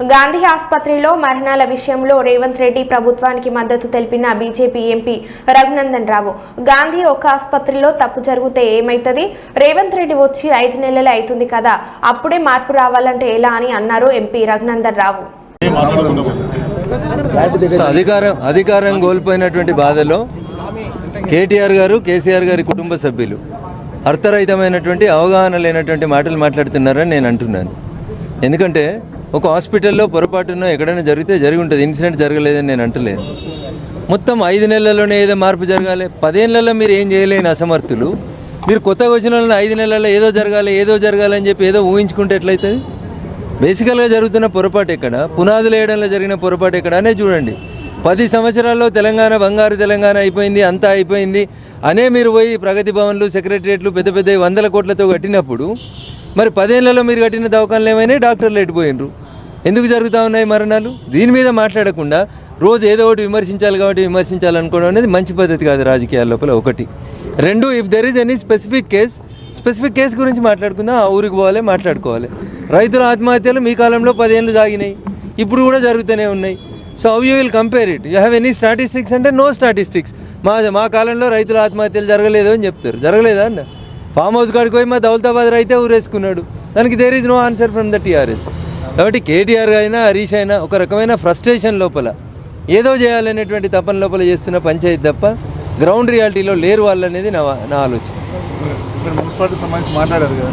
గాంధీ ఆసుపత్రిలో మరణాల విషయంలో రేవంత్ రెడ్డి ప్రభుత్వానికి మద్దతు తెలిపిన బీజేపీ ఎంపీ రఘునందన్ రావు. గాంధీ ఒక ఆసుపత్రిలో తప్పు జరిగితే ఏమైతుంది? రేవంత్ రెడ్డి వచ్చి ఐదు నెలలు అవుతుంది కదా అప్పుడే మార్పు రావాలంటే ఎలా అని అన్నారు ఎంపీ రఘునందన్ రావు. అధికారం అధికారం కోల్పోయినటువంటి బాధలో కేటీఆర్ గారు కేసీఆర్ గారి కుటుంబ సభ్యులు అర్థరహితమైనటువంటి అవగాహన లేనటువంటి మాటలు మాట్లాడుతున్నారని నేను అంటున్నాను. ఎందుకంటే ఒక హాస్పిటల్లో పొరపాటున ఎక్కడైనా జరిగితే జరిగి ఉంటుంది. ఇన్సిడెంట్ జరగలేదని నేను అంటలేను. మొత్తం ఐదు నెలల్లోనే ఏదో మార్పు జరగాలి. పదేళ్ళలో మీరు ఏం చేయలేని అసమర్థులు. మీరు కొత్తగా వచ్చిన వాళ్ళని ఐదు నెలల్లో ఏదో జరగాలి ఏదో జరగాలని చెప్పి ఏదో ఊహించుకుంటే ఎట్లయితుంది? బేసికల్గా జరుగుతున్న పొరపాటు ఎక్కడ? పునాదులు వేయడంలో జరిగిన పొరపాటు ఎక్కడ? అనే చూడండి. పది సంవత్సరాల్లో తెలంగాణ బంగారు తెలంగాణ అయిపోయింది అంతా అయిపోయింది అనే మీరు పోయి ప్రగతి భవన్లు సెక్రటరియట్లు పెద్ద పెద్ద వందల కోట్లతో కట్టినప్పుడు మరి పదేళ్ళలో మీరు కట్టిన దవాఖానలు ఏమైనా డాక్టర్లు ఎట్టిపోయినరు ఎందుకు జరుగుతూ ఉన్నాయి మరణాలు? దీని మీద మాట్లాడకుండా రోజు ఏదో ఒకటి విమర్శించాలి కాబట్టి విమర్శించాలనుకోవడం అనేది మంచి పద్ధతి కాదు రాజకీయాల లోపల ఒకటి. రెండు if there is any specific case specific case గురించి మాట్లాడుకుందాం ఆ ఊరికి పోవాలి మాట్లాడుకోవాలి. రైతుల ఆత్మహత్యలు మీ కాలంలో పదేళ్ళు సాగినాయి ఇప్పుడు కూడా జరుగుతూనే ఉన్నాయి. So how you will compare it you have any statistics అంటే నో స్టాటిస్టిక్స్ మా మా కాలంలో రైతుల ఆత్మహత్యలు జరగలేదు అని చెప్తారు. జరగలేదా అన్న? ఫామ్ హౌస్ కాడికి పోయి మా దౌలతాబాద్ రైతే ఊరేసుకున్నాడు. దానికి there is no answer from the TRS కాబట్టి కేటీఆర్ అయినా హరీష్ అయినా ఒక రకమైన ఫ్రస్ట్రేషన్ లోపల ఏదో చేయాలనేటువంటి తపన లోపల చేస్తున్న పంచాయతీ తప్ప గ్రౌండ్ రియాలిటీలో లేరు వాళ్ళు అనేది నా నా ఆలోచన. మున్సిపాలిటీ సంబంధించి మాట్లాడారు కదా.